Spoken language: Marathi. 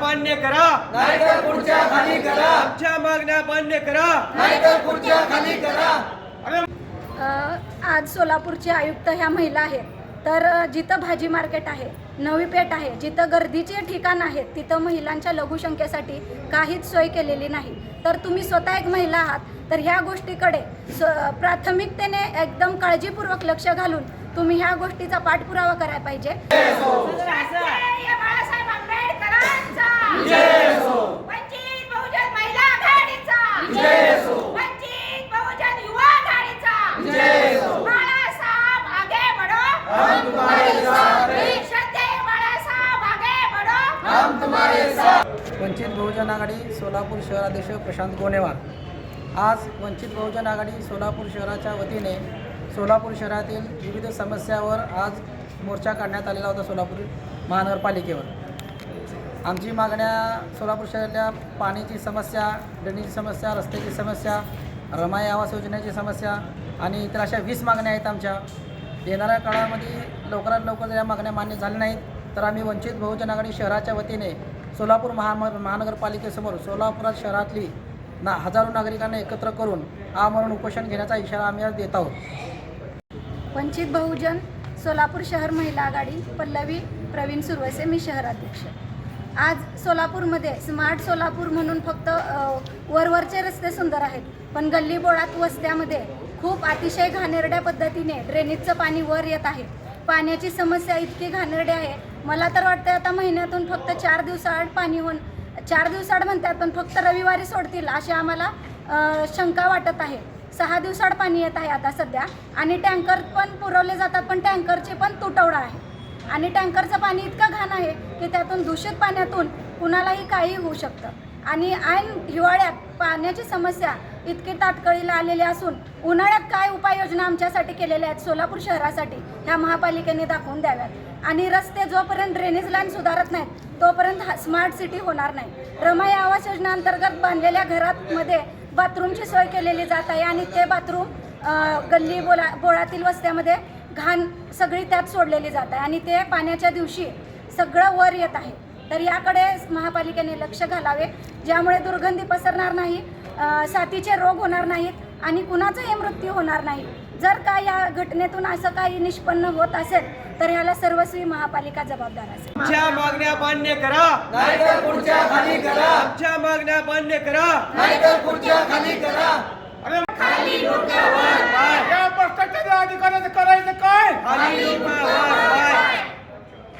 मान्य करा. नाहीतर पुढच्या खाली करा. आमच्या मागण्या मान्य करा. नाहीतर पुढच्या खाली करा. आज सोलापूरचे आयुक्त ह्या महिला आहेत. तर जिथं भाजी मार्केट आहे नवी पेठ आहे जिथं गर्दीचे ठिकाण आहेत तिथं महिलांच्या लघुशंख्येसाठी काहीच सोय केलेली नाही. तर तुम्ही स्वतः एक महिला आहात. तर ह्या गोष्टीकडे स प्राथमिकतेने एकदम काळजीपूर्वक लक्ष घालून तुम्ही ह्या गोष्टीचा पाठपुरावा करायला पाहिजे. हम तुम्हारे साथ वंचित बहुजन आघाडी सोलापूर शहराध्यक्ष प्रशांत गोनेवार आज वंचित बहुजन आघाडी सोलापूर शहराच्या वतीने सोलापूर शहरातील विविध समस्यावर आज मोर्चा काढण्यात आलेला होता सोलापूर महानगरपालिकेवर. आमची मागण्या सोलापूर शहरातल्या पाण्याची समस्या ड्रेनेजची समस्या रस्त्याची समस्या रमाई आवास योजनेची समस्या आणि इतर अशा वीस मागण्या आहेत आमच्या. येणाऱ्या काळामध्ये लवकरात लवकर या मागण्या मान्य झाल्या नाहीत. तर आम्ही वंचित बहुजन आघाडी शहराच्या वतीने सोलापूर महा महानगरपालिकेसमोर सोलापुरात शहरातली ना हजारो नागरिकांना एकत्र करून आमरण उपोषण घेण्याचा इशारा आम्ही आज देत आहोत. वंचित बहुजन सोलापूर शहर महिला आघाडी पल्लवी प्रवीण सुरवसे मी शहराध्यक्ष. आज सोलापूरमध्ये स्मार्ट सोलापूर म्हणून फक्त वरवरचे रस्ते सुंदर आहेत पण गल्लीबोळात वस्त्यामध्ये खूप अतिशय घाणेरड्या पद्धतीने ड्रेनेजचं पाणी वर येत आहे. पाण्याची समस्या इतकी घाणेरडी आहे मला तर वाटतं आता महिन्यातून फक्त चार दिवसाआड पाणी होऊन चार दिवसाआड म्हणतात पण फक्त रविवारी सोडतील अशी आम्हाला शंका वाटत आहे. सहा दिवसाआड पाणी येत आहे आता सध्या आणि टँकर पण पुरवले जातात पण टँकरचे पण तुटवडा आहे. आणि टँकरचं पाणी इतकं घाण आहे की त्यातून दूषित पाण्यातून कुणालाही काही होऊ शकतं. आणि ऐन हिवाळ्यात पाण्याची समस्या इतकी ताटकळीला आलेली असून उन्हाळ्यात काय उपाययोजना आमच्यासाठी केलेल्या आहेत सोलापूर शहरासाठी ह्या महापालिकेने दाखवून द्याव्यात. आणि रस्ते जोपर्यंत ड्रेनेज लाईन सुधारत नाहीत तोपर्यंत हा- स्मार्ट सिटी होणार नाही. रमाई आवास योजना अंतर्गत बांधलेल्या घरामध्ये बाथरूमची सोय केलेली जात आहे आणि ते बाथरूम गल्ली बोला बोळातील वस्त्यामध्ये घाण सगळी त्यात सोडलेली जात आहे आणि ते पाण्याच्या दिवशी सगळं वर येत आहे. तर याकडे महापालिकेने लक्ष घालावे ज्यामुळे दुर्गंधी पसरणार नाही साथीचे रोग होणार नाहीत आणि कुणाचाही मृत्यू होणार नाही. जर का या घटनेतून असं काही निष्पन्न होत असेल तर ह्याला सर्वस्वी महापालिका जबाबदार असेल. आमच्या मागण्या मान्य करा. नाहीतर पुढच्या खाली करा. आमच्या मागण्या मान्य करा. नाहीतर पुढच्या खाली करा.